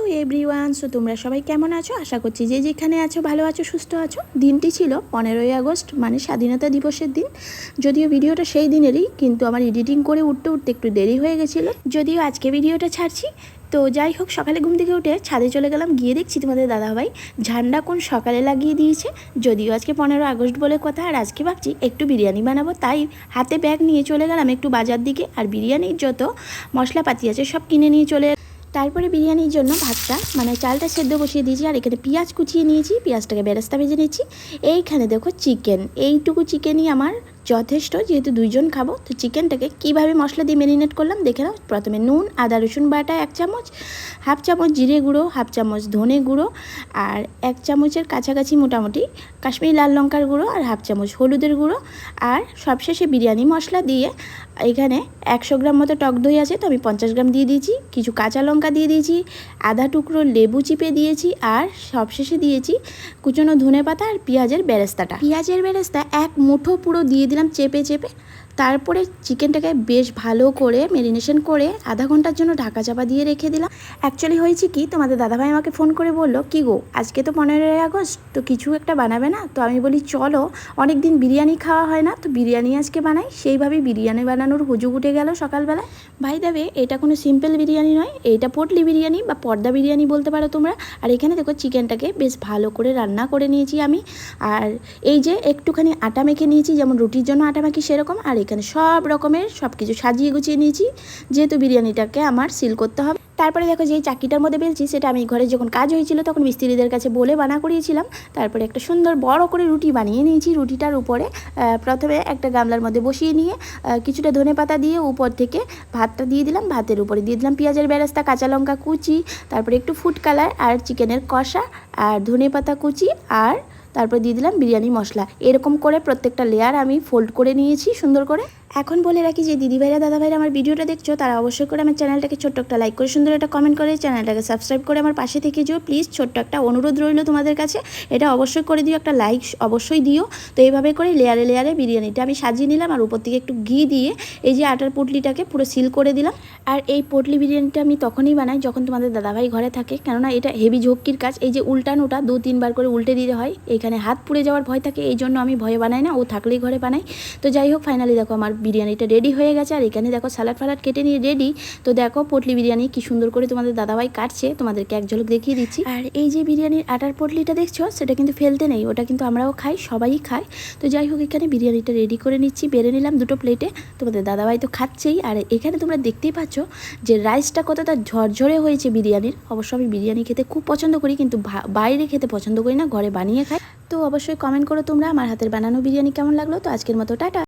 Hello everyone so তোমরা সবাই কেমন আছো? আশা করছি যে যেখানে আছো, ভালো আছো, সুস্থ আছো। দিনটি ছিল পনেরোই আগস্ট মানে স্বাধীনতা দিবসের দিন। যদিও ভিডিওটা সেই দিনেরই, কিন্তু আমার এডিটিং করে উঠতে উঠতে একটু দেরি হয়ে গেছিল। যদিও আজকে ভিডিওটা ছাড়ছি। তো যাই হোক, সকালে ঘুম থেকে উঠে ছাদে চলে গেলাম। গিয়ে দেখছি তোমাদের দাদাভাই ঝান্ডা কোন সকালে লাগিয়ে দিয়েছে। যদিও আজকে পনেরো আগস্ট বলে কথা, আর আজকে ভাবছি একটু বিরিয়ানি বানাবো। তাই হাতে ব্যাগ নিয়ে চলে গেলাম একটু বাজার দিকে। আর বিরিয়ানির যত মশলাপাতি আছে, সব কিনে নিয়ে চলে তারপরে বিরিয়ানির জন্য ভাতটা মানে চালটা সেদ্ধ বসিয়ে দিয়েছি, আর এখানে পেঁয়াজ কুচিয়ে নিয়েছি, পেঁয়াজটাকে বেরেস্তা ভেজে নিয়েছি। এইখানে দেখো চিকেন এইটুকু চিকেনই আমার যথেষ্ট, যেহেতু দুইজন খাব, তো চিকেনটাকে কীভাবে মশলা দিয়ে ম্যারিনেট করলাম দেখে নাও। প্রথমে নুন, আদা, রসুন বাটা, এক চামচ, হাফ চামচ জিরে গুঁড়ো, হাফ চামচ ধনে গুঁড়ো, আর এক চামচের কাছাকাছি মোটামুটি কাশ্মীরি লাল লঙ্কার গুঁড়ো আর হাফ চামচ হলুদের গুঁড়ো। আর সবশেষে বিরিয়ানি মশলা দিয়ে এখানে একশো গ্রাম মতো টক দই আছে, তো আমি পঞ্চাশ গ্রাম দিয়ে দিয়েছি। কিছু কাঁচা লঙ্কা দিয়ে দিয়েছি আধা টুকরো, লেবু চিপে দিয়েছি, আর সবশেষে দিয়েছি কুচনো ধনে পাতা আর পেঁয়াজের বেরেস্তাটা। পেঁয়াজের বেরেস্তা এক মুঠো পুরো দিয়ে দিলাম। চেপে চেপে তারপরে চিকেনটাকে বেশ ভালো করে মেরিনেশন করে আধা ঘণ্টার জন্য ঢাকা চাপা দিয়ে রেখে দিলাম। অ্যাকচুয়ালি হয়েছে কি, তোমাদের দাদাভাই আমাকে ফোন করে বলল, কি গো, আজকে তো পনেরোই আগস্ট, তো কিছু একটা বানাবে না? তো আমি বলি, চলো অনেক দিন বিরিয়ানি খাওয়া হয় না, তো বিরিয়ানি আজকে বানাই। সেইভাবেই বিরিয়ানি বানানোর হুজুগ উঠে গেল সকালবেলা। ভাই দেবে এটা কোনো সিম্পল বিরিয়ানি নয়, এটা পটলি বিরিয়ানি বা পর্দা বিরিয়ানি বলতে পারো তোমরা। আর এখানে দেখো, চিকেনটাকে বেশ ভালো করে রান্না করে নিয়েছি আমি। আর এই যে একটুখানি আটা মেখে নিয়েছি, যেমন রুটির জন্য আটা মাখি সেরকম, আর এখানে সব রকমের সব কিছু সাজিয়ে গুছিয়ে নিয়েছি। যেহেতু বিরিয়ানিটাকে আমার সিল করতে হবে। তারপরে দেখো যে চাকিটার মধ্যে বেলছি, সেটা আমি ঘরে যখন কাজ হয়েছিল তখন মিস্ত্রিদের কাছে বলে বানা করিয়েছিলাম। তারপরে একটা সুন্দর বড় করে রুটি বানিয়ে নিয়েছি। রুটিটার উপরে প্রথমে একটা গামলার মধ্যে বসিয়ে নিয়ে কিছুটা ধনে পাতা দিয়ে উপর থেকে ভাতটা দিয়ে দিলাম। ভাতের উপরে দিয়ে দিলাম পেঁয়াজের বেরেস্তা, কাঁচা লঙ্কা কুচি, তারপরে একটু ফুড কালার আর চিকেনের কষা আর ধনে পাতা কুচি আর তারপর দিয়ে দিলাম বিরিয়ানি মশলা। এরকম করে প্রত্যেকটা লেয়ার আমি ফোল্ড করে নিয়েছি সুন্দর করে। এখন বলে রাখি যে দিদিভাইরা দাদাভাইরা আমার ভিডিওটা দেখছ, তারা অবশ্যই করে আমার চ্যানেলটাকে ছোট্ট একটা লাইক করে সুন্দর একটা কমেন্ট করে চ্যানেলটাকে সাবস্ক্রাইব করে আমার পাশে থেকে যেও। প্লিজ ছোট্ট একটা অনুরোধ রইল তোমাদের কাছে, এটা অবশ্যই করে দিও, একটা লাইক অবশ্যই দিও। তো এইভাবে করে লেয়ারে লেয়ারে বিরিয়ানিটা আমি সাজিয়ে নিলাম আর উপর থেকে একটু ঘি দিয়ে এই যে আটার পুটলিটাকে পুরো সিল করে দিলাম। আর এই পটলি বিরিয়ানিটা আমি তখনই বানাই যখন তোমাদের দাদাভাই ঘরে থাকে, কেননা এটা হেভি ঝক্কির কাজ। এই যে উল্টানোটা দু তিনবার করে উল্টে দিতে হয় এখানে হাত পুড়ে যাওয়ার ভয় থাকে, এই জন্য আমি ভয়ে বানাই না, ও থাকলেই ঘরে বানাই তো যাই হোক ফাইনালি দেখো আমার বিরিয়ানিটা রেডি হয়ে গেছে, আর এখানে দেখো স্যালাড ফালাড কেটে নিয়ে রেডি তো দেখো পটলি বিরিয়ানি কি সুন্দর করে তোমাদের দাদাভাই কাটছে, তোমাদেরকে এক ঝলক দেখিয়ে দিচ্ছি। আর এই যে বিরিয়ানির আটার পটলিটা দেখছ, সেটা কিন্তু ফেলতে নেই, ওটা কিন্তু আমরাও খাই, সবাই খায়। তো যাই হোক, এখানে বিরিয়ানিটা রেডি করে নিচ্ছি, বেড়ে নিলাম দুটো প্লেটে তোমাদের দাদাভাই তো খাচ্ছেই, আর এখানে তোমরা দেখতেই পাচ্ছ যে রাইসটা কতটা ঝরঝরে হয়েছে বিরিয়ানির। অবশ্য আমি বিরিয়ানি খেতে খুব পছন্দ করি, কিন্তু বাইরে খেতে পছন্দ করি না, ঘরে বানিয়ে খাই। তো অবশ্যই কমেন্ট করো তোমরা। আমার হাতের বানানো বিরিয়ানি কেমন লাগল? তো আজকের মতো, টাটা।